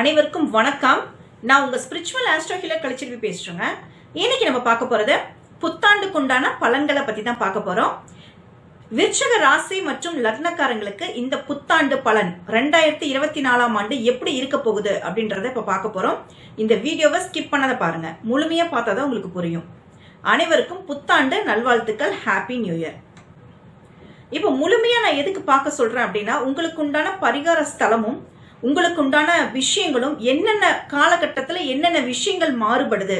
அனைவருக்கும் வணக்கம். நான் உங்க ஸ்பிரிச்சுவல் ஆஸ்ட்ரோ ஹீலர் கழிச்சிருவி பேசுறேங்க. இன்னைக்கு நம்ம பார்க்க போறது புத்தாண்டுக்குண்டான பலன்களை பத்தி தான் பார்க்க போறோம். விருச்சக ராசி மற்றும் லக்னக்காரங்களுக்கு இந்த புத்தாண்டு பலன் ரெண்டாயிரத்தி இருபத்தி நாலாம் ஆண்டு எப்படி இருக்க போகுது அப்படின்றத இப்ப பார்க்க போறோம். இந்த வீடியோவை ஸ்கிப் பண்ணதை பாருங்க. முழுமையா பார்த்தா தான் உங்களுக்கு புரியும். அனைவருக்கும் புத்தாண்டு நல்வாழ்த்துக்கள். ஹாப்பி நியூ இயர் இப்போ முழுமையா நான் எதுக்கு பார்க்க சொல்றேன் அப்படின்னா உங்களுக்கு உண்டான பரிகார ஸ்தலமும் உங்களுக்கு உண்டான விஷயங்களும் என்னென்ன காலகட்டத்தில் என்னென்ன விஷயங்கள் மாறுபடுது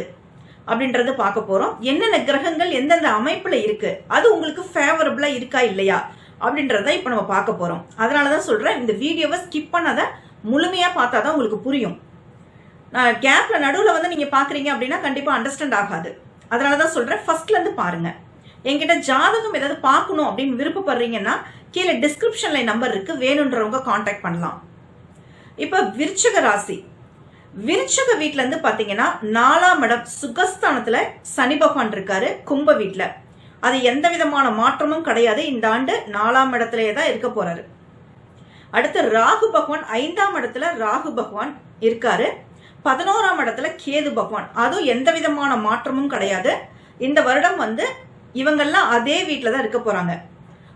அப்படின்றத பார்க்க போகிறோம் என்னென்ன கிரகங்கள் எந்தெந்த அமைப்பில் இருக்கு? அது உங்களுக்கு ஃபேவரபிளா இருக்கா இல்லையா? அப்படின்றத இப்போ நம்ம பார்க்க போகிறோம் அதனால தான் சொல்கிறேன் இந்த வீடியோவை ஸ்கிப் பண்ணாத முழுமையாக பார்த்தா தான் உங்களுக்கு புரியும். நான் நடுவில் வந்து நீங்கள் பார்க்குறீங்க அப்படின்னா கண்டிப்பாக அண்டர்ஸ்டாண்ட் ஆகாது. அதனால தான் சொல்கிறேன் ஃபர்ஸ்ட்லேருந்து பாருங்கள் எங்கிட்ட என்கிட்ட ஜாதகம் ஏதாவது பார்க்கணும் அப்படின்னு விருப்பப்படுறீங்கன்னா கீழே டிஸ்கிரிப்ஷனில் நம்பர் இருக்குது வேணுன்றவங்க காண்டாக்ட் பண்ணலாம். இப்ப விருச்சக ராசி. விருச்சக வீட்ல இருந்து பாத்தீங்கன்னா நாலாம் இடம் சுகஸ்தானத்துல சனி பகவான் இருக்காரு கும்ப வீட்டில் அது எந்த விதமான மாற்றமும் கிடையாது. இந்த ஆண்டு நாலாம் இடத்துலயே தான் இருக்க போறாரு. அடுத்து ராகு பகவான் ஐந்தாம் இடத்துல ராகு பகவான் இருக்காரு. பதினோராம் இடத்துல கேது பகவான். அதுவும் எந்த விதமான மாற்றமும் கிடையாது. இந்த வருடம் வந்து இவங்கெல்லாம் அதே வீட்டில் தான் இருக்க போறாங்க.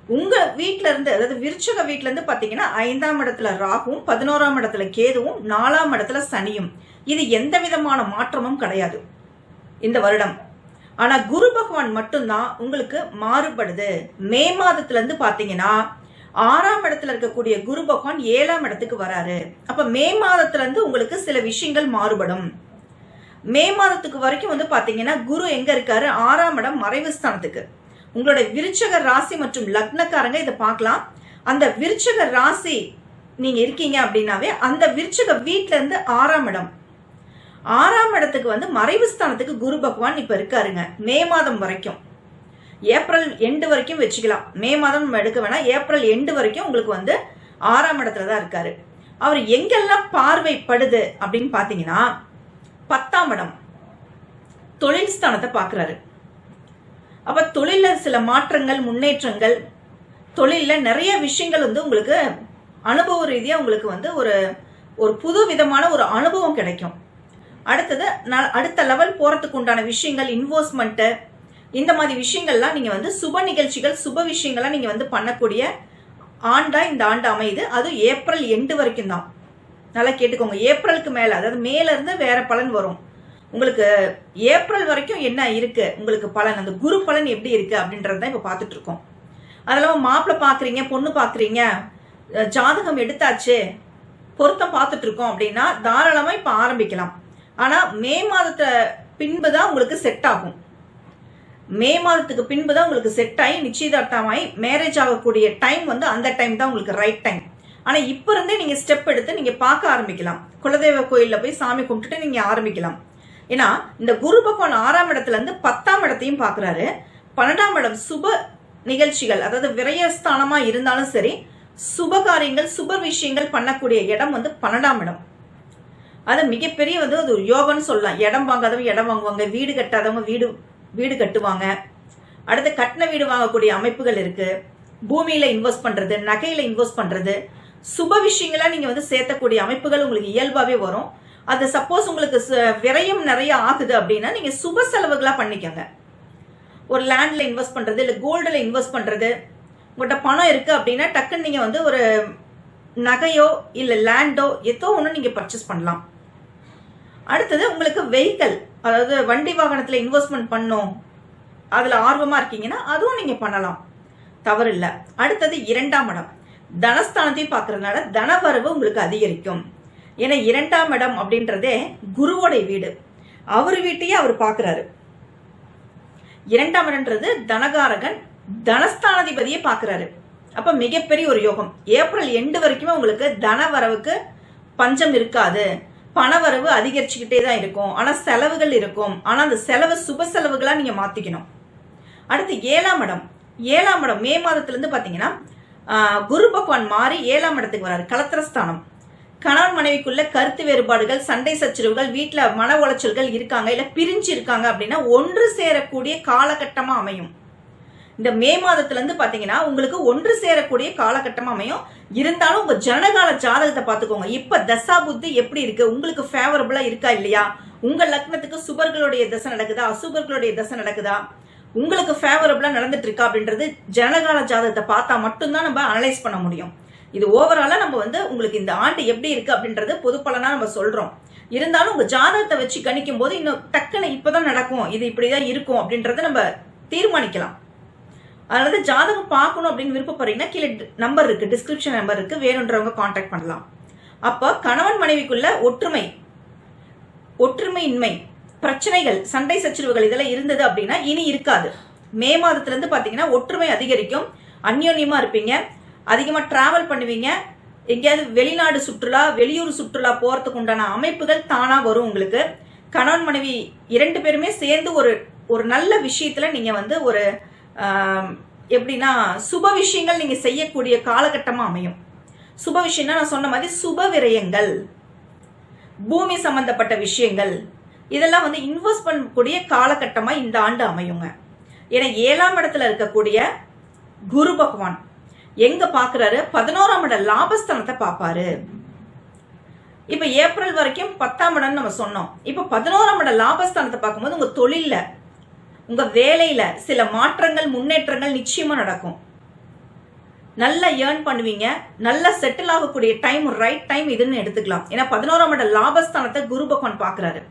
உங்க வீட்ல இருந்து அதாவது விருச்சக வீட்டிலேருந்து இருந்து பாத்தீங்கன்னா ஐந்தாம் இடத்துல ராகுவும் பதினோராம் இடத்துல கேதுவும் நாலாம் இடத்துல சனியும். இது எந்த விதமான மாற்றமும் கிடையாது. இந்த வருடம். ஆனா குரு பகவான் மட்டும்தான் உங்களுக்கு மாறுபடுது. மே மாதத்துல இருந்து பாத்தீங்கன்னா ஆறாம் இடத்துல இருக்கக்கூடிய குரு பகவான் ஏழாம் இடத்துக்கு வராரு. அப்ப மே மாதத்துல இருந்து உங்களுக்கு சில விஷயங்கள் மாறுபடும். மே மாதத்துக்கு வரைக்கும் வந்து பாத்தீங்கன்னா குரு எங்க இருக்காரு? ஆறாம் இடம் மறைவு ஸ்தானத்துக்கு. உங்களோட விருச்சக ராசி மற்றும் லக்னக்காரங்க இதை பார்க்கலாம். அந்த விருச்சக ராசி நீங்க இருக்கீங்க அப்படின்னாவே அந்த விருச்சக வீட்ல இருந்து ஆறாம் இடம். ஆறாம் இடத்துக்கு வந்து மறைவு ஸ்தானத்துக்கு குரு பகவான் இப்ப இருக்காருங்க. மே மாதம் வரைக்கும். ஏப்ரல் எண்டு வரைக்கும் வச்சுக்கலாம். மே மாதம் நம்ம எடுக்க வேணாம். ஏப்ரல் எண்டு வரைக்கும் உங்களுக்கு வந்து ஆறாம் இடத்துல தான் இருக்காரு. அவர் எங்கெல்லாம் பார்வைப்படுது அப்படின்னு பாத்தீங்கன்னா பத்தாம் இடம். தொழில் ஸ்தானத்தை பார்க்குறாரு அப்போ தொழிலில் சில மாற்றங்கள் முன்னேற்றங்கள் தொழிலில் நிறைய விஷயங்கள் வந்து உங்களுக்கு அனுபவ ரீதியாக உங்களுக்கு வந்து ஒரு ஒரு புது விதமான ஒரு அனுபவம் கிடைக்கும். அடுத்தது ந- அடுத்த லெவல் போகிறதுக்கு உண்டான விஷயங்கள் இன்வெஸ்ட்மெண்ட்டு இந்த மாதிரி விஷயங்கள்லாம் நீங்கள் வந்து சுப நிகழ்ச்சிகள் சுப விஷயங்கள்லாம் நீங்கள் வந்து பண்ணக்கூடிய ஆண்டாக இந்த ஆண்டு அமையுது. அதுவும் ஏப்ரல் எண்டு வரைக்கும் தான். நல்லா கேட்டுக்கோங்க. ஏப்ரலுக்கு மேலே அதாவது மேலேருந்து வேறு பலன் வரும். உங்களுக்கு ஏப்ரல் வரைக்கும் என்ன இருக்கு? உங்களுக்கு பலன் அந்த குரு பலன் எப்படி இருக்கு அப்படின்றத தான் இப்ப பார்த்துட்டு இருக்கோம். அதெல்லாம் மாப்பிள்ளை பாக்குறீங்க பொண்ணு பாக்குறீங்க ஜாதகம் எடுத்தாச்சு பொருத்தம் பார்த்துட்டு இருக்கோம் அப்படின்னா தாராளமா இப்ப ஆரம்பிக்கலாம். ஆனா மே மாதத்தை பின்பு தான் உங்களுக்கு செட் ஆகும். மே மாதத்துக்கு பின்பு தான் உங்களுக்கு செட் ஆகி நிச்சயதார்த்தமாகி மேரேஜ் ஆகக்கூடிய டைம் வந்து அந்த டைம் தான் உங்களுக்கு ரைட் டைம் ஆனா இப்ப இருந்தே நீங்க ஸ்டெப் எடுத்து நீங்க பார்க்க ஆரம்பிக்கலாம். குலதெய்வ கோயில்ல போய் சாமி கும்பிட்டுட்டு நீங்க ஆரம்பிக்கலாம். ஏன்னா இந்த குரு பகவான் ஆறாம் இடத்துல இருந்து பத்தாம் இடத்தையும் பாக்குறாரு. பன்னெண்டாம் இடம் சுப நிகழ்ச்சிகள் அதாவது விரயஸ்தானமா இருந்தாலும் சரி சுப காரியங்கள் சுப விஷயங்கள் பண்ணக்கூடிய இடம் வந்து பன்னெண்டாம் இடம். அது மிகப்பெரிய வந்து அது யோகம்னு சொல்லலாம். இடம் வாங்காதவங்க இடம் வாங்குவாங்க வீடு கட்டாதவங்க வீடு வீடு கட்டுவாங்க. அடுத்து கட்டின வீடு வாங்கக்கூடிய அமைப்புகள் இருக்கு. பூமியில இன்வெஸ்ட் பண்றது நகையில இன்வெஸ்ட் பண்றது. சுப விஷயங்களா நீங்க வந்து சேர்த்தக்கூடிய அமைப்புகள் உங்களுக்கு இயல்பாவே வரும். அது சப்போஸ் உங்களுக்கு ச- விரயம் நிறைய ஆகுது அப்படின்னா நீங்க சுப செலவுகளா பண்ணிக்கோங்க. ஒரு லேண்ட்ல இன்வெஸ்ட் பண்றது இல்ல கோல்டுல இன்வெஸ்ட் பண்றது உங்கள்கிட்ட பணம் இருக்கு அப்படின்னா டக்குன்னு நீங்க வந்து ஒரு நகையோ இல்ல லேண்டோ ஏதோ ஒன்று நீங்க பர்ச்சேஸ் பண்ணலாம். அடுத்தது உங்களுக்கு வெஹிக்கல் அதாவது வண்டி வாகனத்துல இன்வெஸ்ட்மெண்ட் பண்ணும் அதுல ஆர்வமா இருக்கீங்கன்னா அதுவும் நீங்க பண்ணலாம். தவறு இல்லை அடுத்தது இரண்டாம் இடம். தனஸ்தானத்தையும் பார்க்கறதுனால தனவரவு உங்களுக்கு அதிகரிக்கும். ஏன்னா இரண்டாம் இடம் அப்படின்றதே குருவோடைய வீடு. அவர் வீட்டையே அவர் பார்க்குறாரு. இரண்டாம் இடம்ன்றது தனகாரகன் தனஸ்தானாதிபதியை பார்க்கறாரு. அப்ப மிகப்பெரிய ஒரு யோகம். ஏப்ரல் எண்டு வரைக்குமே உங்களுக்கு தன வரவுக்கு பஞ்சம் இருக்காது. பணவரவு அதிகரிச்சுக்கிட்டே தான் இருக்கும். ஆனால் செலவுகள் இருக்கும். ஆனால் அந்த செலவு சுப செலவுகளாக நீங்கள் மாற்றிக்கணும் அடுத்து ஏழாம் இடம். ஏழாம் இடம் மே மாதத்துலேருந்து பார்த்தீங்கன்னா குரு பகவான் மாறி ஏழாம் இடத்துக்கு வராரு கலத்திரஸ்தானம் கணவன் மனைவிக்குள்ள கருத்து வேறுபாடுகள் சண்டை சச்சரவுகள் வீட்டில் மன உளைச்சல்கள் இருக்காங்க இல்லை பிரிஞ்சு இருக்காங்க அப்படின்னா ஒன்று சேரக்கூடிய காலகட்டமாக அமையும். இந்த மே மாதத்துலேருந்து பார்த்தீங்கன்னா உங்களுக்கு ஒன்று சேரக்கூடிய காலகட்டமாக அமையும். இருந்தாலும் உங்கள் ஜனகால ஜாதகத்தை பார்த்துக்கோங்க. இப்போ தசா புத்தி எப்படி இருக்குது உங்களுக்கு ஃபேவரபுளாக இருக்கா இல்லையா? உங்கள் லக்னத்துக்கு சுபர்களுடைய தசை நடக்குதா? அசுபர்களுடைய தசை நடக்குதா? உங்களுக்கு ஃபேவரபுளாக நடந்துட்டு இருக்கா அப்படின்றது ஜனகால ஜாதகத்தை பார்த்தா மட்டும்தான் நம்ம அனலைஸ் பண்ண முடியும். இது ஓவராலா நம்ம வந்து உங்களுக்கு இந்த ஆண்டு எப்படி இருக்கு அப்படின்றது பொது நம்ம சொல்றோம். இருந்தாலும் உங்க ஜாதகத்தை வச்சு கணிக்கும் போது இன்னும் டக்குன்னு இப்பதான் நடக்கும். இது இப்படிதான் இருக்கும் அப்படின்றத நம்ம தீர்மானிக்கலாம். அதாவது ஜாதகம் பார்க்கணும் அப்படின்னு விருப்பப்படுறீங்கன்னா கீழே நம்பர் இருக்கு டிஸ்கிரிப்ஷன் நம்பர் இருக்கு. வேணுன்றவங்க காண்டாக்ட் பண்ணலாம். அப்போ கணவன் மனைவிக்குள்ள ஒற்றுமை ஒற்றுமையின்மை பிரச்சனைகள் சண்டை சச்சரவுகள் இதெல்லாம் இருந்தது அப்படின்னா இனி இருக்காது. மே மாதத்துல இருந்து பாத்தீங்கன்னா ஒற்றுமை அதிகரிக்கும். அந்யோன்யமா இருப்பீங்க. அதிகமாக டிராவல் பண்ணுவீங்க. எங்கேயாவது வெளிநாடு சுற்றுலா வெளியூர் சுற்றுலா போகிறதுக்கு உண்டான அமைப்புகள் தானாக வரும் உங்களுக்கு. கணவன் மனைவி இரண்டு பேருமே சேர்ந்து ஒரு ஒரு நல்ல விஷயத்தில் நீங்கள் வந்து ஒரு எப்படின்னா சுப விஷயங்கள் நீங்கள் செய்யக்கூடிய காலகட்டமாக அமையும். சுப விஷயம்னா நான் சொன்ன மாதிரி சுப விரயங்கள் பூமி சம்பந்தப்பட்ட விஷயங்கள் இதெல்லாம் வந்து இன்வெஸ்ட் பண்ணக்கூடிய காலகட்டமாக இந்த ஆண்டு அமையுங்க. ஏன்னா ஏழாம் இடத்துல இருக்கக்கூடிய குரு பகவான் எங்க பாக்குறாரு? பதினோராம் இட லாபஸ்தானத்தை பாப்பாரு. இப்ப ஏப்ரல் வரைக்கும் பத்தாம் இடம்னு நம்ம சொன்னோம். இப்ப பதினோராம் இட லாபஸ்தானத்தை பார்க்கும்போது உங்க தொழில்ல உங்க வேலையில சில மாற்றங்கள் முன்னேற்றங்கள் நிச்சயமா நடக்கும். நல்லா ஏர்ன் பண்ணுவீங்க. நல்லா செட்டில் ஆகக்கூடிய டைம் ரைட் டைம் இதுன்னு எடுத்துக்கலாம். ஏன்னா பதினோராம் இட லாபஸ்தானத்தை குரு பகவான் பாக்குறாரு.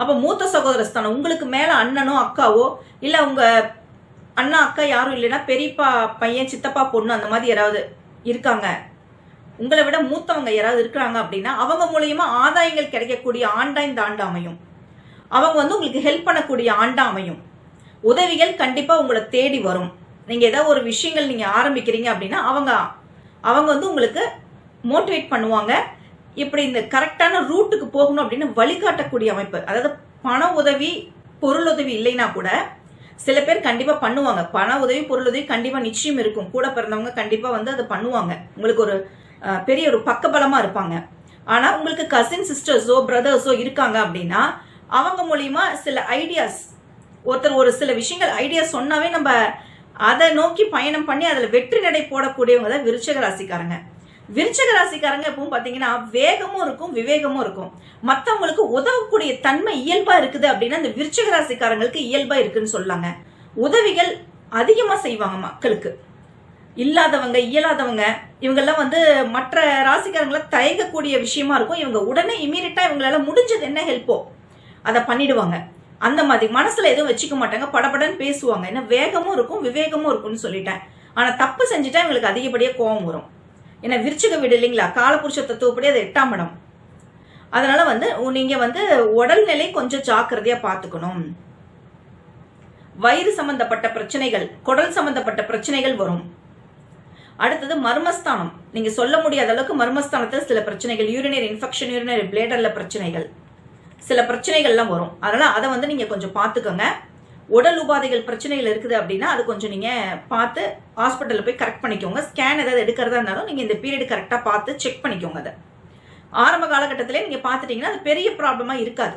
அப்ப மூத்த சகோதர ஸ்தானம் உங்களுக்கு மேல அண்ணனோ அக்காவோ இல்ல உங்க அண்ணா அக்கா யாரும் இல்லைன்னா பெரியப்பா பையன் சித்தப்பா பொண்ணு அந்த மாதிரி யாராவது இருக்காங்க. உங்களை விட மூத்தவங்க யாராவது இருக்கிறாங்க அப்படின்னா அவங்க மூலியமா ஆதாயங்கள் கிடைக்கக்கூடிய ஆண்டா இந்த ஆண்டு அமையும். அவங்க வந்து உங்களுக்கு ஹெல்ப் பண்ணக்கூடிய ஆண்டா அமையும். உதவிகள் கண்டிப்பா உங்களை தேடி வரும். நீங்க ஏதாவது ஒரு விஷயங்கள் நீங்க ஆரம்பிக்கிறீங்க அப்படின்னா அவங்க அவங்க வந்து உங்களுக்கு மோட்டிவேட் பண்ணுவாங்க. இப்படி இந்த கரெக்டான ரூட்டுக்கு போகணும் அப்படின்னு வழிகாட்டக்கூடிய அமைப்பு. அதாவது பண உதவி பொருள் உதவி இல்லைன்னா கூட சில பேர் கண்டிப்பா பண்ணுவாங்க. பண உதவி பொருள் உதவி கண்டிப்பா நிச்சயம் இருக்கும். கூட பிறந்தவங்க கண்டிப்பா வந்து அதை பண்ணுவாங்க. உங்களுக்கு ஒரு பெரிய ஒரு பக்கபலமா இருப்பாங்க. ஆனா உங்களுக்கு கசின் சிஸ்டர்ஸோ பிரதர்ஸோ இருக்காங்க அப்படின்னா அவங்க மூலியமா சில ஐடியாஸ் ஒருத்தர் ஒரு சில விஷயங்கள் ஐடியா சொன்னாவே நம்ம அதை நோக்கி பயணம் பண்ணி அதுல வெற்றி நடை போடக்கூடியவங்க தான் விருச்சக ராசிக்காரங்க. விருச்சக ராசிக்காரங்க எப்பவும் பாத்தீங்கன்னா வேகமும் இருக்கும் விவேகமும் இருக்கும். மத்தவங்களுக்கு உதவக்கூடிய தன்மை இயல்பா இருக்குது அப்படின்னா இந்த விருச்சக ராசிக்காரங்களுக்கு இயல்பா இருக்குன்னு சொல்லாங்க. உதவிகள் அதிகமா செய்வாங்க மக்களுக்கு. இல்லாதவங்க இயலாதவங்க இவங்கெல்லாம் வந்து மற்ற ராசிக்காரங்களை தயங்கக்கூடிய விஷயமா இருக்கும். இவங்க உடனே இமீடியட்டா இவங்களால முடிஞ்சது என்ன ஹெல்ப்போ அதை பண்ணிடுவாங்க. அந்த மாதிரி மனசுல எதுவும் வச்சுக்க மாட்டாங்க. படபடன்னு பேசுவாங்க. ஏன்னா வேகமும் இருக்கும் விவேகமும் இருக்கும்னு சொல்லிட்டேன். ஆனா தப்பு செஞ்சுட்டா இவங்களுக்கு அதிகப்படியா கோபம் வரும். ஏன்னா விருச்சிக வீடு இல்லைங்களா காலபுருஷ தத்துவப்படி அது எட்டாம் இடம். அதனால வந்து நீங்க வந்து உடல்நிலை கொஞ்சம் ஜாக்கிரதையா பார்த்துக்கணும். வயிறு சம்பந்தப்பட்ட பிரச்சனைகள் குடல் சம்பந்தப்பட்ட பிரச்சனைகள் வரும். அடுத்தது மர்மஸ்தானம். நீங்க சொல்ல முடியாத அளவுக்கு மர்மஸ்தானத்தில் சில பிரச்சனைகள் யூரினரி இன்ஃபெக்ஷன் யூரினரி பிளேடர்ல பிரச்சனைகள். சில பிரச்சனைகள்லாம் வரும். அதனால அதை வந்து நீங்க கொஞ்சம் பார்த்துக்கோங்க. உடல் உபாதைகள் பிரச்சனைகள் இருக்குது அப்படின்னா அது கொஞ்சம் நீங்கள் பார்த்து ஹாஸ்பிட்டலில் போய் கரெக்ட் பண்ணிக்கோங்க. ஸ்கேன் ஏதாவது எடுக்கிறதா இருந்தாலும் நீங்கள் இந்த பீரியட் கரெக்டாக பார்த்து செக் பண்ணிக்கோங்க அதை. ஆரம்ப காலகட்டத்திலே நீங்கள் பார்த்துட்டீங்கன்னா அது பெரிய ப்ராப்ளமாக இருக்காது.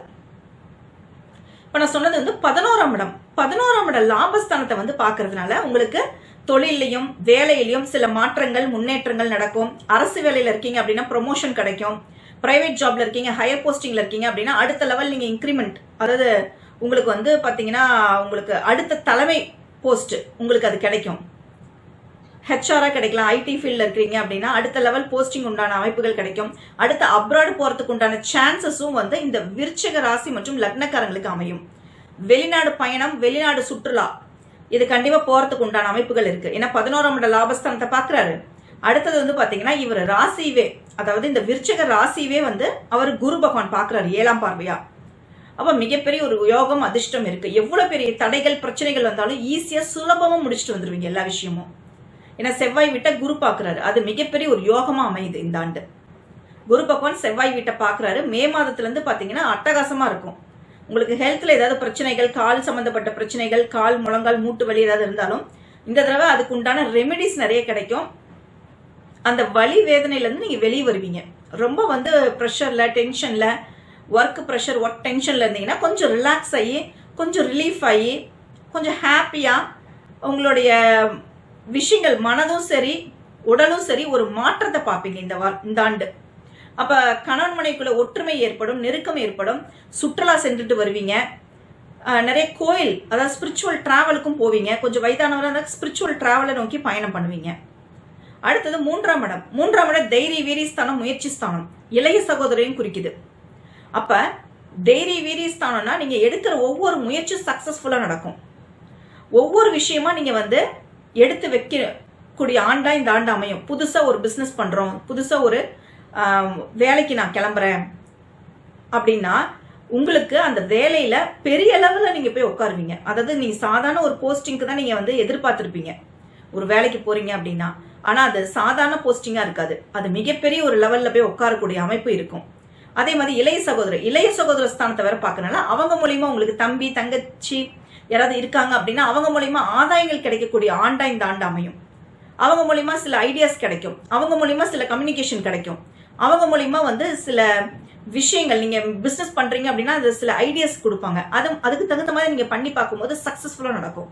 இப்போ நான் சொன்னது வந்து பதினோராம் இடம். பதினோராம் இடம் லாபஸ்தானத்தை வந்து பார்க்கறதுனால உங்களுக்கு தொழிலையும் வேலையிலையும் சில மாற்றங்கள் முன்னேற்றங்கள் நடக்கும். அரசு வேலையில் இருக்கீங்க அப்படின்னா ப்ரொமோஷன் கிடைக்கும். பிரைவேட் ஜாப்ல இருக்கீங்க ஹையர் போஸ்டிங்ல இருக்கீங்க அப்படின்னா அடுத்த லெவல் நீங்க இன்க்ரிமெண்ட் அதாவது உங்களுக்கு வந்து பார்த்தீங்கன்னா உங்களுக்கு அடுத்த தலைமை போஸ்ட் உங்களுக்கு அது கிடைக்கும். ஹெச்ஆரா கிடைக்கலாம். ஐடி ஃபீல்டில் இருக்கிறீங்க அப்படின்னா அடுத்த லெவல் போஸ்டிங் உண்டான அமைப்புகள் கிடைக்கும். அடுத்த அப்ராடு போகிறதுக்கு உண்டான சான்சஸும் வந்து இந்த விருச்சக ராசி மற்றும் லக்னக்காரங்களுக்கு அமையும். வெளிநாடு பயணம் வெளிநாடு சுற்றுலா இது கண்டிப்பாக போகிறதுக்கு உண்டான அமைப்புகள் இருக்கு. ஏன்னா பதினோராம் இட லாபஸ்தானத்தை பார்க்குறாரு. அடுத்தது வந்து பார்த்தீங்கன்னா இவர் ராசிவே அதாவது இந்த விருச்சக ராசிவே வந்து அவர் குரு பகவான் பார்க்குறாரு ஏழாம் பார்வையா. அப்போ மிகப்பெரிய ஒரு யோகம் அதிர்ஷ்டம் இருக்கு. எவ்வளோ பெரிய தடைகள் பிரச்சனைகள் வந்தாலும் ஈஸியாக சுலபமாக முடிச்சுட்டு வந்துருவீங்க எல்லா விஷயமும். ஏன்னா செவ்வாய் வீட்டை குரு பார்க்குறாரு. அது மிகப்பெரிய ஒரு யோகமாக அமையுது இந்த ஆண்டு. குரு பகவான் செவ்வாய் வீட்டை பார்க்குறாரு. மே மாதத்துலேருந்து பார்த்தீங்கன்னா அட்டகாசமாக இருக்கும். உங்களுக்கு ஹெல்த்தில் ஏதாவது பிரச்சனைகள் கால் சம்மந்தப்பட்ட பிரச்சனைகள் கால் முழங்கால் மூட்டு வலி ஏதாவது இருந்தாலும் இந்த தடவை அதுக்கு உண்டான ரெமெடிஸ் நிறைய கிடைக்கும். அந்த வலி வேதனையிலேருந்து நீங்கள் வெளியே வருவீங்க. ரொம்ப வந்து ப்ரெஷரில் டென்ஷனில் ஒர்க் ப்ரெஷர் ஒர்க் டென்ஷனில் இருந்தீங்கன்னா கொஞ்சம் ரிலாக்ஸ் ஆகி கொஞ்சம் ரிலீஃப் ஆகி கொஞ்சம் ஹாப்பியாக உங்களுடைய விஷயங்கள் மனதும் சரி உடலும் சரி ஒரு மாற்றத்தை பார்ப்பீங்க இந்த வா இந்த ஆண்டு. அப்போ கணவன் மனைக்குள்ள ஒற்றுமை ஏற்படும் நெருக்கம் ஏற்படும் சுற்றுலா சென்றுட்டு வருவீங்க. நிறைய கோயில் அதாவது ஸ்பிரிச்சுவல் டிராவலுக்கும் போவீங்க. கொஞ்சம் வயதானவராக இருந்தால் ஸ்பிரிச்சுவல் டிராவலை நோக்கி பயணம் பண்ணுவீங்க. அடுத்தது மூன்றாம் இடம். மூன்றாம் இடம் தைரிய வீரி ஸ்தானம் முயற்சி ஸ்தானம். இளைய சகோதரையும் குறிக்குது. அப்ப தைரிய வீரியஸ்தானம்னா நீங்க எடுக்கிற ஒவ்வொரு முயற்சியும் சக்சஸ்ஃபுல்லா நடக்கும். ஒவ்வொரு விஷயமா நீங்க வந்து எடுத்து வைக்கக்கூடிய ஆண்டா இந்த ஆண்டு அமையும். புதுசா ஒரு பிசினஸ் பண்றோம். புதுசா ஒரு வேலைக்கு நான் கிளம்புறேன். அப்படின்னா உங்களுக்கு அந்த வேலையில பெரிய அளவுல நீங்க போய் உட்காருவீங்க. அதாவது நீங்க சாதாரண ஒரு போஸ்டிங்க்கு தான் நீங்க வந்து எதிர்பார்த்திருப்பீங்க. ஒரு வேலைக்கு போறீங்க அப்படின்னா. ஆனா அது சாதாரண போஸ்டிங்கா இருக்காது. அது மிகப்பெரிய ஒரு லெவல்ல போய் உட்காரக்கூடிய அமைப்பு இருக்கும். அதே மாதிரி இளைய சகோதரர் இளைய சகோதர ஸ்தானத்தை வேற பார்க்கறனால அவங்க மூலியமா உங்களுக்கு தம்பி தங்கச்சி யாராவது இருக்காங்க அப்படின்னா அவங்க மூலியமா ஆதாயங்கள் கிடைக்கக்கூடிய ஆண்டா இந்த ஆண்டு அமையும். அவங்க மூலியமா சில ஐடியாஸ் கிடைக்கும். அவங்க மூலியமா சில கம்யூனிகேஷன் கிடைக்கும். அவங்க மூலியமா வந்து சில விஷயங்கள் நீங்க பிசினஸ் பண்றீங்க அப்படின்னா அது சில ஐடியாஸ் கொடுப்பாங்க. அது அதுக்கு தகுந்த மாதிரி நீங்க பண்ணி பார்க்கும்போது சக்சஸ்ஃபுல்லா நடக்கும்.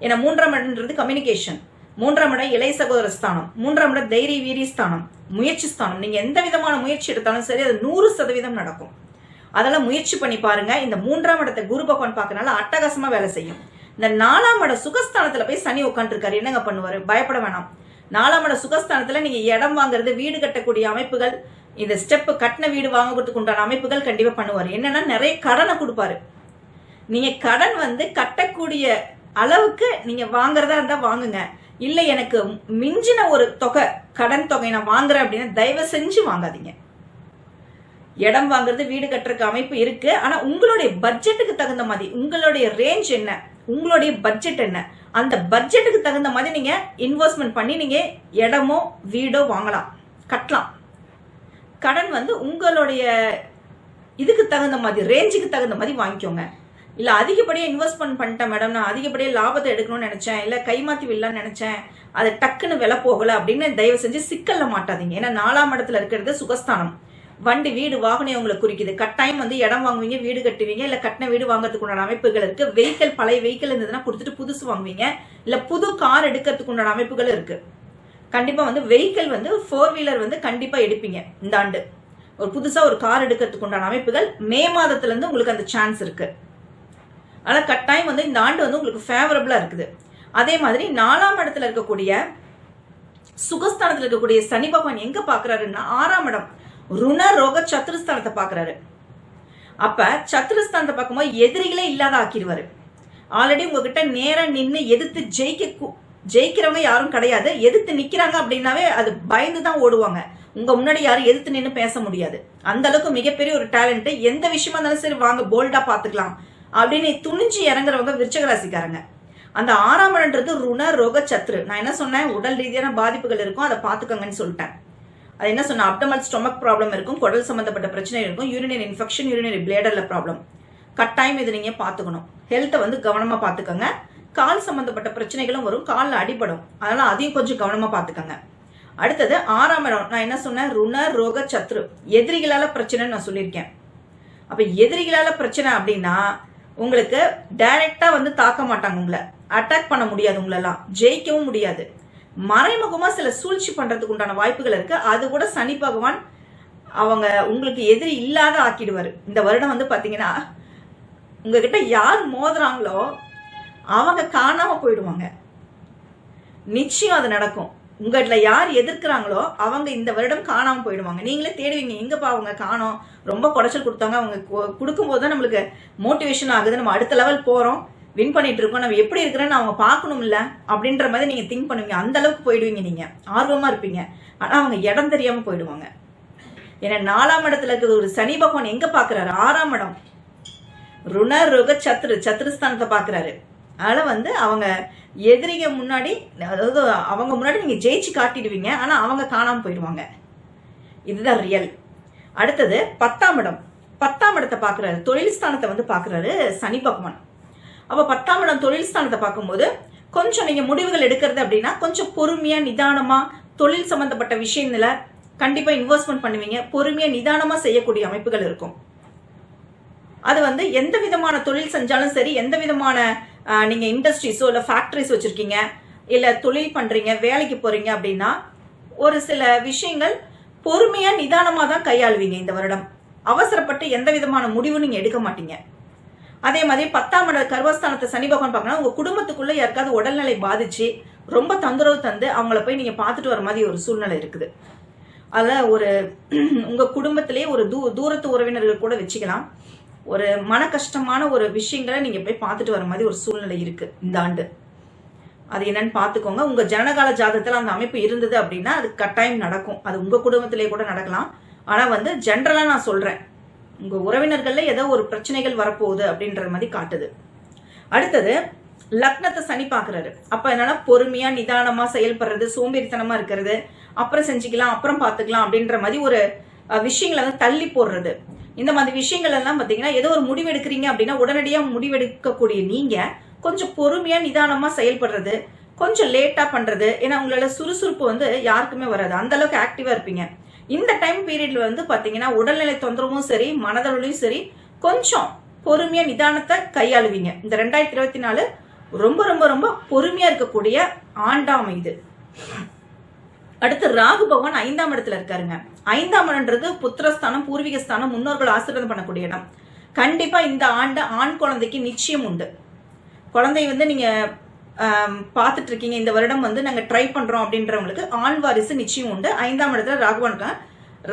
ஏன்னா மூன்றாம் இடம்ன்றது கம்யூனிகேஷன் மூன்றாம் இடம் இளைய சகோதர ஸ்தானம். மூன்றாம் இடம் தைரிய வீரிய ஸ்தானம். முயற்சி ஸ்தானம். நீங்க எந்த விதமான முயற்சி எடுத்தாலும் சரி அது நூறு சதவீதம் நடக்கும். அதெல்லாம் முயற்சி பண்ணி பாருங்க இந்த மூன்றாம் இடத்தை குரு பகவான் பார்க்கறனால அட்டகாசமா வேலை செய்யும். இந்த நாலாம் இடம் சுகஸ்தானத்துல போய் சனி உட்காந்துருக்காரு என்னங்க பண்ணுவாரு? பயப்பட வேணாம். நாலாம் இடம் சுகஸ்தானத்துல நீங்க இடம் வாங்குறது வீடு கட்டக்கூடிய அமைப்புகள் இந்த ஸ்டெப் கட்டின வீடு வாங்குறதுக்கு உண்டான அமைப்புகள் கண்டிப்பா பண்ணுவாரு. என்னன்னா நிறைய கடனை கொடுப்பாரு. நீங்க கடன் வந்து கட்டக்கூடிய அளவுக்கு நீங்க வாங்குறதா இருந்தா வாங்குங்க. இல்லை எனக்கு மிஞ்சின ஒரு தொகை கடன் தொகை நான் வாங்குறேன் அப்படின்னா தயவு செஞ்சு வாங்காதீங்க. இடம் வாங்குறது வீடு கட்டுறதுக்கு அமைப்பு இருக்கு. ஆனா உங்களுடைய பட்ஜெட்டுக்கு தகுந்த மாதிரி உங்களுடைய ரேஞ்ச் என்ன உங்களுடைய பட்ஜெட் என்ன அந்த பட்ஜெட்டுக்கு தகுந்த மாதிரி நீங்க இன்வெஸ்ட்மெண்ட் பண்ணி நீங்க இடமோ வீடோ வாங்கலாம் கட்டலாம். கடன் வந்து உங்களுடைய இதுக்கு தகுந்த மாதிரி ரேஞ்சுக்கு தகுந்த மாதிரி வாங்கிக்கோங்க. இல்ல அதிகப்படியாக இன்வெஸ்ட்மெண்ட் பண்ணிட்டேன் மேடம் நான் அதிகப்படியாக லாபத்தை எடுக்கணும்னு நினைச்சேன். இல்ல கைமாத்தி விடலான்னு நினைச்சேன். அது டக்குன்னு விலை போகல அப்படின்னு தயவு செஞ்சு சிக்கல்ல மாட்டாதீங்க. ஏன்னா நாலாம் இடத்துல இருக்கிறது சுகஸ்தானம். வண்டி வீடு வாகனம் உங்களை குறிக்குது. கட்டாயம் வந்து இடம் வாங்குவீங்க வீடு கட்டுவீங்க இல்ல கட்டின வீடு வாங்குறதுக்கு உண்டான அமைப்புகள் இருக்கு. வெஹிக்கல் பழைய வெஹிக்கல் இருந்ததுன்னா கொடுத்துட்டு புதுசு வாங்குவீங்க. இல்ல புது கார் எடுக்கிறதுக்கு உண்டான அமைப்புகள் இருக்கு. கண்டிப்பா வந்து வெஹிக்கல் வந்து ஃபோர் வீலர் வந்து கண்டிப்பா எடுப்பீங்க இந்த ஆண்டு. ஒரு புதுசா ஒரு கார் எடுக்கிறதுக்கு உண்டான அமைப்புகள் மே மாதத்துல இருந்து உங்களுக்கு அந்த சான்ஸ் இருக்கு. ஆனா கட்டாயம் வந்து இந்த ஆண்டு வந்து உங்களுக்கு ஃபேவரபிளா இருக்குது. அதே மாதிரி நாலாம் இடத்துல இருக்கக்கூடிய சுகஸ்தானத்துல இருக்கக்கூடிய சனி பகவான் எங்க பாக்குறாருன்னா ஆறாம் இடம் ருண ரோக சத்துருஸ்தானத்தை பாக்குறாரு. அப்ப சத்துருஸ்தானத்தை பார்க்கும்போது எதிரிகளே இல்லாத ஆக்கிடுவாரு. ஆல்ரெடி உங்ககிட்ட நேரா நின்னு எதிர்த்து ஜெயிக்க ஜெயிக்கிறவங்க யாரும் கிடையாது. எதிர்த்து நிக்கிறாங்க அப்படின்னாவே அது பயந்து தான் ஓடுவாங்க. உங்க முன்னாடி யாரும் எதிர்த்து நின்னு பேச முடியாது. அந்த அளவுக்கு மிகப்பெரிய ஒரு டேலண்ட் எந்த விஷயமா இருந்தாலும் சரி வாங்க போல்டா பாத்துக்கலாம் அப்படின்னு துணிஞ்சு இறங்குறவங்க விருச்சக ராசிக்காரங்க அந்த ஆறாம் இடம்ன்றது ருண ரோக சத்ரு. நான் என்ன சொன்னேன்? உடல் ரீதியான பாதிப்புகள் இருக்கும் அதை பாத்துக்கோங்கன்னு சொல்லிட்டேன். அது என்ன சொன்ன அப்டமல் ஸ்டொமக் ப்ராப்ளம் இருக்கும் குடல் சம்பந்தப்பட்ட பிரச்சனை இருக்கும் யூரினரி இன்ஃபெக்ஷன் யூரினரி பிளேடர்ல ப்ராப்ளம் கட்டாயம் இது நீங்க பாத்துக்கணும் ஹெல்த்தை வந்து கவனமா பாத்துக்கோங்க கால் சம்பந்தப்பட்ட பிரச்சனைகளும் வரும் காலில் அடிபடும். அதனால அதையும் கொஞ்சம் கவனமா பாத்துக்கோங்க அடுத்தது ஆறாம் இடம். நான் என்ன சொன்னேன்? ருண ரோக சத்ரு. எதிரிகளால பிரச்சனைன்னு நான் சொல்லியிருக்கேன். அப்ப எதிரிகளால பிரச்சனை அப்படின்னா உங்களுக்கு டைரக்டா வந்து தாக்க மாட்டாங்க உங்களை. அட்டாக் பண்ண முடியாது உங்களெல்லாம். ஜெயிக்கவும் முடியாது. மறைமுகமா சில சூழ்ச்சி பண்றதுக்கு உண்டான வாய்ப்புகள் இருக்கு. அது கூட சனி பகவான் அவங்க உங்களுக்கு எதிரி இல்லாத ஆக்கிடுவாரு. இந்த வருடம் வந்து பாத்தீங்கன்னா உங்ககிட்ட யார் மோதுறாங்களோ அவங்க காணாம போயிடுவாங்க. நிச்சயம் அது நடக்கும். உங்கள்ல யார் எதிர்க்கிறாங்களோ அவங்க இந்த வருடம் காணாமல் போயிடுவாங்க. நீங்களே தேடுவீங்க எங்கப்பா அவங்க காணோம்? ரொம்ப குடைச்சல் கொடுத்தாங்க அவங்க கொடுக்கும்போது தான் நம்மளுக்கு மோட்டிவேஷன் ஆகுது. நம்ம அடுத்த லெவல் போகிறோம் வின் பண்ணிட்டு இருக்கோம். நம்ம எப்படி இருக்கிறேன்னு அவங்க பார்க்கணும் அப்படின்ற மாதிரி நீங்கள் திங்க் பண்ணுவீங்க. அந்த அளவுக்கு போயிடுவீங்க நீங்கள் ஆர்வமாக இருப்பீங்க. ஆனால் அவங்க இடம் தெரியாமல் போயிடுவாங்க. ஏன்னா நாலாம் இடத்துல இருக்கிற ஒரு சனி பகவான் எங்கே பார்க்குறாரு? ஆறாம் இடம். ருண ருக சத்ரு சத்ருஸ்தானத்தை பார்க்குறாரு. அதனால் வந்து அவங்க எதிரிங்க முன்னாடி அதாவது அவங்க முன்னாடி நீங்கள் ஜெயிச்சு காட்டிடுவீங்க ஆனால் அவங்க காணாமல் போயிடுவாங்க. இதுதான் ரியல் அடுத்தது பத்தாம் இடம். பத்தாம் இடத்தை பார்க்குறாரு. தொழில் ஸ்தானத்தை வந்து பார்க்குறாரு சனி பகவான். அப்போ பத்தாம் இடம் தொழில் ஸ்தானத்தை பார்க்கும்போது கொஞ்சம் நீங்கள் முடிவுகள் எடுக்கிறது அப்படின்னா கொஞ்சம் பொறுமையாக நிதானமாக தொழில் சம்மந்தப்பட்ட விஷயங்கள கண்டிப்பாக இன்வெஸ்ட்மெண்ட் பண்ணுவீங்க. பொறுமையாக நிதானமாக செய்யக்கூடிய அமைப்புகள் இருக்கும். அது வந்து எந்த விதமான தொழில் செஞ்சாலும் சரி எந்த விதமான நீங்கள் இண்டஸ்ட்ரீஸோ இல்லை ஃபேக்ட்ரிஸ் வச்சுருக்கீங்க இல்லை தொழில் பண்ணுறீங்க வேலைக்கு போகிறீங்க அப்படின்னா ஒரு சில விஷயங்கள் பொறுமையாக நிதானமாக தான் கையாளுவீங்க இந்த வருடம். அவசரப்பட்டு எந்த விதமான முடிவும் நீங்கள் எடுக்க மாட்டீங்க. அதே மாதிரி பத்தாம் இட கர்வஸ்தானத்தை சனி பகவான் பார்க்கணும் உங்க குடும்பத்துக்குள்ள யாருக்காவது உடல்நிலை பாதிச்சு ரொம்ப தொந்தரவு தந்து அவங்கள போய் நீங்க பார்த்துட்டு வர மாதிரி ஒரு சூழ்நிலை இருக்குது. அத ஒரு உங்க குடும்பத்திலேயே ஒரு தூ தூரத்து உறவினர்கள் கூட வச்சுக்கலாம். ஒரு மன கஷ்டமான ஒரு விஷயங்களை நீங்க போய் பார்த்துட்டு வர மாதிரி ஒரு சூழ்நிலை இருக்கு இந்த ஆண்டு. அது என்னன்னு பார்த்துக்கோங்க. உங்க ஜனகால ஜாதகத்துல அந்த அமைப்பு இருந்தது அப்படின்னா அது கட்டாயம் நடக்கும். அது உங்க குடும்பத்திலேயே கூட நடக்கலாம். ஆனா வந்து ஜென்ரலா நான் சொல்றேன். உங்க உறவினர்கள்ல ஏதோ ஒரு பிரச்சனைகள் வரப்போகுது அப்படின்ற மாதிரி காட்டுது. அடுத்தது லக்னத்தை சனி பார்க்குறாரு. அப்ப என்னன்னா பொறுமையா நிதானமா செயல்படுறது சோம்பேறித்தனமா இருக்கிறது. அப்புறம் செஞ்சுக்கலாம் அப்புறம் பார்த்துக்கலாம் அப்படின்ற மாதிரி ஒரு விஷயங்களை வந்து தள்ளி போடுறது. இந்த மாதிரி விஷயங்கள் எல்லாம் பாத்தீங்கன்னா ஏதோ ஒரு முடிவு எடுக்கிறீங்க அப்படின்னா உடனடியா முடிவெடுக்கக்கூடிய நீங்க கொஞ்சம் பொறுமையா நிதானமா செயல்படுறது கொஞ்சம் லேட்டா பண்றது. ஏன்னா உங்களால் சுறுசுறுப்பு வந்து யாருக்குமே வராது. அந்த அளவுக்கு ஆக்டிவா இருப்பீங்க. இந்த டைம் பீரியட்ல வந்து பாத்தீங்கன்னா உடல்நிலை தொந்தரவும் சரி மனதளவுலையும் சரி கொஞ்சம் பொறுமையா நிதானத்தை கையாளுவீங்க. இந்த ரெண்டாயிரத்தி இருபத்தி நாலு ரொம்ப ரொம்ப ரொம்ப பொறுமையா இருக்கக்கூடிய ஆண்டாம் இது. அடுத்து ராகு பகவான் ஐந்தாம் இடத்துல இருக்காருங்க. ஐந்தாம் இடம்ன்றது புத்திரஸ்தானம் பூர்வீகஸ்தானம் முன்னோர்கள் ஆசீர்வாதம் பண்ணக்கூடிய இடம். கண்டிப்பா இந்த ஆண்டு ஆண் குழந்தைக்கு நிச்சயம் உண்டு. குழந்தை வந்து நீங்க பார்த்துட்டு இருக்கீங்க. இந்த வருடம் வந்து நாங்க ட்ரை பண்றோம் அப்படின்றவங்களுக்கு ஆண் வாரிசு நிச்சயம் உண்டு. ஐந்தாம் இடத்துல ராகுபவன் இருக்காங்க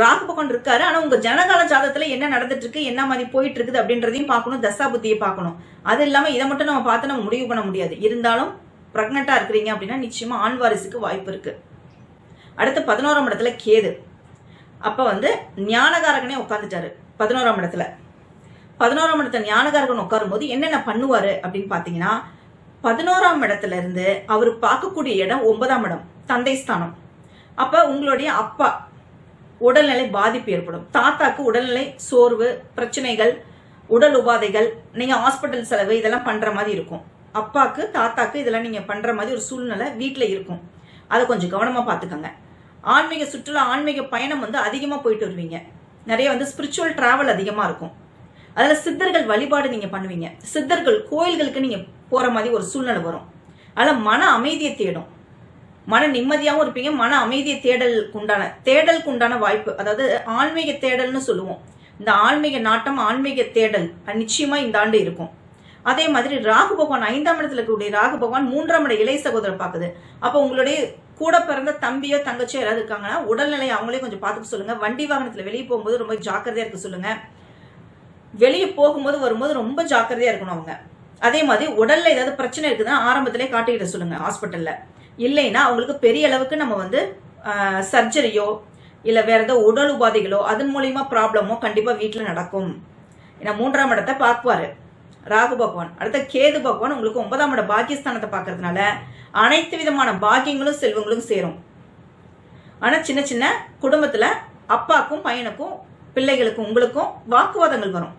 ராகு பகவான் இருக்காரு. ஆனா உங்க ஜனகால ஜாதகத்தில் என்ன நடந்துட்டு இருக்கு என்ன மாதிரி போயிட்டு இருக்குது அப்படின்றதையும் பார்க்கணும் தசா புத்தியை பார்க்கணும். அது இல்லாம இதை மட்டும் நம்ம பார்த்து நம்ம முடிவு பண்ண முடியாது. இருந்தாலும் பிரெக்னெண்டா இருக்கிறீங்க அப்படின்னா நிச்சயமா ஆண் வாரிசுக்கு வாய்ப்பு இருக்கு. அடுத்து பதினோராம் இடத்துல கேது. அப்ப வந்து ஞானகாரகனே உட்காந்துட்டாரு பதினோராம் இடத்துல. பதினோராம் இடத்துல ஞானகாரகன் உட்காரும் போது என்னென்ன பண்ணுவாரு அப்படின்னு பாத்தீங்கன்னா பதினோராம் இடத்துல இருந்து அவர் பார்க்கக்கூடிய இடம் ஒன்பதாம் இடம் தந்தை ஸ்தானம். அப்ப உங்களுடைய அப்பா உடல்நிலை பாதிப்பு ஏற்படும். தாத்தாக்கு உடல்நிலை சோர்வு பிரச்சனைகள் உடல் உபாதைகள் நீங்க ஹாஸ்பிட்டல் செலவு இதெல்லாம் பண்ற மாதிரி இருக்கும். அப்பாக்கு தாத்தாக்கு இதெல்லாம் நீங்க பண்ற மாதிரி ஒரு சூழ்நிலை வீட்டில் இருக்கும். அதை கொஞ்சம் கவனமா பாத்துக்கோங்க. ஆன்மீக சுற்றுலா ஆன்மீக பயணம் வந்து அதிகமாக போயிட்டு வருவீங்க. நிறைய வந்து ஸ்பிரிச்சுவல் டிராவல் அதிகமாக இருக்கும். அதில் சித்தர்கள் வழிபாடு நீங்கள் பண்ணுவீங்க. சித்தர்கள் கோயில்களுக்கு நீங்கள் போகிற மாதிரி ஒரு சூழ்நிலை வரும். அதில் மன அமைதியை தேடும். மன நிம்மதியாகவும் இருப்பீங்க. மன அமைதியை தேடலுக்கு உண்டான தேடலுக்கு உண்டான வாய்ப்பு அதாவது ஆன்மீக தேடல்னு சொல்லுவோம். இந்த ஆன்மீக நாட்டம் ஆன்மீக தேடல் நிச்சயமாக இந்த ஆண்டு இருக்கும். அதே மாதிரி ராகு பகவான் ஐந்தாம் இடத்துல இருக்கக்கூடிய ராகு பகவான் மூன்றாம் இட இளைய சகோதரர் பார்க்குது. அப்போ உங்களுடைய கூட பிறந்த தம்பியோ தங்கச்சியோ யாராவது இருக்காங்கன்னா உடல்நிலை அவங்களே கொஞ்சம் பார்த்துக்க சொல்லுங்க. வண்டி வாகனத்தில் வெளியே போகும்போது ரொம்ப ஜாக்கிரதையா இருக்க சொல்லுங்க. வெளியே போகும்போது வரும்போது ரொம்ப ஜாக்கிரதையா இருக்கணும் அவங்க. அதே மாதிரி உடல்ல ஏதாவது பிரச்சனை இருக்குதுன்னா ஆரம்பத்திலே காட்டிக்கிட சொல்லுங்க ஹாஸ்பிட்டல்ல. இல்லைன்னா அவங்களுக்கு பெரிய அளவுக்கு நம்ம வந்து சர்ஜரியோ இல்ல வேற ஏதோ உடல் உபாதைகளோ அதன் மூலியமா ப்ராப்ளமோ கண்டிப்பா வீட்டுல நடக்கும். ஏன்னா மூன்றாம் இடத்தை பார்க்குவாரு ராகு பகவான். அடுத்த கேது பகவான் உங்களுக்கு ஒன்பதாம் இட பாக்கியஸ்தானத்தை பார்க்கறதுனால அனைத்து விதமான பாக்கியங்களும் செல்வங்களும் சேரும். ஆனால் சின்ன சின்ன குடும்பத்தில் அப்பாக்கும் பையனுக்கும் பிள்ளைகளுக்கும் உங்களுக்கும் வாக்குவாதங்கள் வரும்.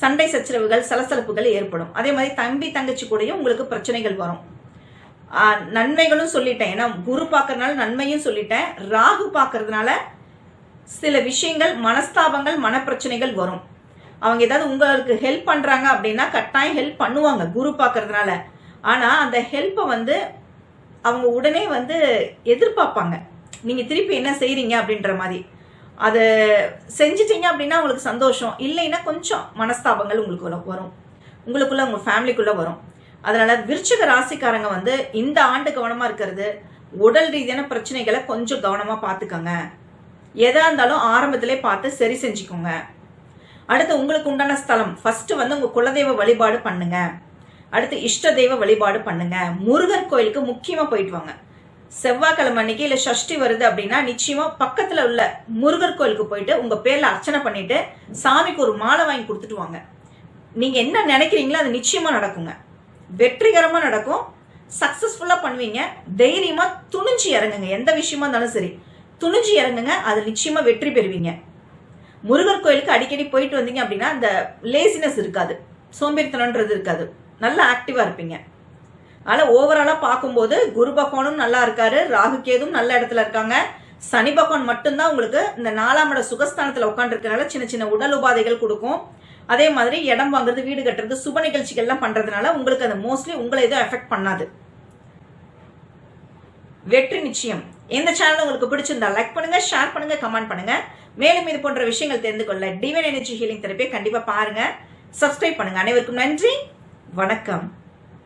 சண்டை சச்சரவுகள் சலசலப்புகள் ஏற்படும். அதே மாதிரி தம்பி தங்கச்சி கூடயும் உங்களுக்கு பிரச்சனைகள் வரும். நன்மைகளும் சொல்லிட்டேன். ஏன்னா குரு பார்க்கறதுனால நன்மையும் சொல்லிட்டேன். ராகு பார்க்கறதுனால சில விஷயங்கள் மனஸ்தாபங்கள் மனப்பிரச்சனைகள் வரும். அவங்க ஏதாவது உங்களுக்கு ஹெல்ப் பண்ணுறாங்க அப்படின்னா கட்டாயம் ஹெல்ப் பண்ணுவாங்க குரு பார்க்கறதுனால. ஆனால் அந்த ஹெல்ப்பை வந்து அவங்க உடனே வந்து எதிர்பார்ப்பாங்க. நீங்கள் திருப்பி என்ன செய்கிறீங்க அப்படின்ற மாதிரி. அது செஞ்சிட்டீங்க அப்படின்னா உங்களுக்கு சந்தோஷம். இல்லைன்னா கொஞ்சம் மனஸ்தாபங்கள் உங்களுக்கு வரும். உங்களுக்குள்ள உங்கள் ஃபேமிலிக்குள்ளே வரும். அதனால விருச்சிக ராசிக்காரங்க வந்து இந்த ஆண்டு கவனமாக இருக்கிறது. உடல் ரீதியான பிரச்சனைகளை கொஞ்சம் கவனமாக பார்த்துக்கோங்க. எதாக இருந்தாலும் ஆரம்பத்திலே பார்த்து சரி செஞ்சுக்கோங்க. அடுத்து உங்களுக்கு உண்டான ஸ்தலம். ஃபர்ஸ்ட் வந்து உங்க குலதெய்வ வழிபாடு பண்ணுங்க. அடுத்து இஷ்ட தெய்வ வழிபாடு பண்ணுங்க. முருகர் கோயிலுக்கு முக்கியமா போயிட்டு வாங்க. செவ்வாய்க்கிழமை அன்னைக்கு இல்ல சஷ்டி வருது அப்படின்னா நிச்சயமா பக்கத்துல உள்ள முருகர் கோயிலுக்கு போயிட்டு உங்க பேர்ல அர்ச்சனை பண்ணிட்டு சாமிக்கு ஒரு மாலை வாங்கி கொடுத்துட்டு வாங்க. நீங்க என்ன நினைக்கிறீங்களோ அது நிச்சயமா நடக்குங்க. வெற்றிகரமா நடக்கும். சக்சஸ்ஃபுல்லா பண்ணுவீங்க. தைரியமா துணிஞ்சு இறங்குங்க. எந்த விஷயமா இருந்தாலும் சரி. துணிஞ்சு இறங்குங்க. அது நிச்சயமா வெற்றி பெறுவீங்க. முருகர் கோயிலுக்கு அடிக்கடி போயிட்டு வந்தீங்க அப்படின்னா அந்த லேசினஸ் இருக்காது. சோம்பேறித்தனன்றது இருக்காது. நல்லா ஆக்டிவாக இருப்பீங்க. அதனால் ஓவராலாக பார்க்கும்போது குரு பகவானும் நல்லா இருக்காரு. ராகு கேதும் நல்ல இடத்துல இருக்காங்க. சனி பகவான் மட்டும்தான் உங்களுக்கு இந்த நாலாம் இட சுகஸ்தானத்தில் உட்காந்துருக்கனால சின்ன சின்ன உடல் உபாதைகள் கொடுக்கும். அதே மாதிரி இடம் வாங்குறது வீடு கட்டுறது சுப நிகழ்ச்சிகள்லாம் பண்ணுறதுனால உங்களுக்கு அது மோஸ்ட்லி உங்களை எதுவும் எஃபெக்ட் பண்ணாது. வெற்றி நிச்சயம். இந்த சேனல் உங்களுக்கு பிடிச்சிருந்தா லைக் பண்ணுங்க ஷேர் பண்ணுங்க கமெண்ட் பண்ணுங்க. மேலும் இது போன்ற விஷயங்கள் தெரிந்து கொள்ள டிவன் எனர்ஜி ஹீலிங் தெரப்பியை கண்டிப்பாக பாருங்க. சப்ஸ்கிரைப் பண்ணுங்க. அனைவருக்கும் நன்றி. வணக்கம்.